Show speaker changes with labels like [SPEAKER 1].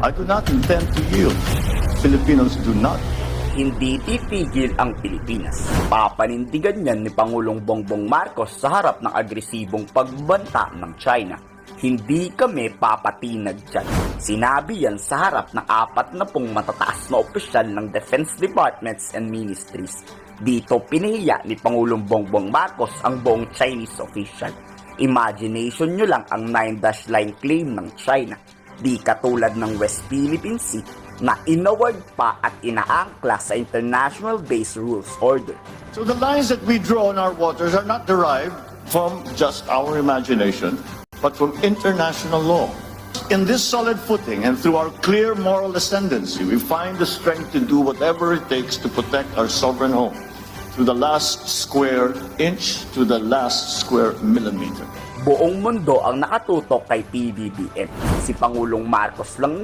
[SPEAKER 1] I do not intend to yield. Filipinos do not
[SPEAKER 2] Hindi titigil ang Pilipinas. Papanindigan yan ni Pangulong Bongbong Marcos sa harap ng agresibong pagbanta ng China. Hindi kami papatinag dyan. Sinabi yan sa harap ng apat na pong matataas na opisyal ng Defense Departments and Ministries. Dito pinahiya ni Pangulong Bongbong Marcos ang buong Chinese official. Imagination nyo lang ang 9-dash line claim ng China. Di katulad ng West Philippine Sea na inaward pa at inaangkla sa International Base Rules Order.
[SPEAKER 1] So the lines that we draw on our waters are not derived from just our imagination, but from international law. In this solid footing and through our clear moral ascendancy, we find the strength to do whatever it takes to protect our sovereign home, to the last square inch, to the last square millimeter.
[SPEAKER 2] Buong mundo ang nakatutok kay PBBM. Si Pangulong Marcos lang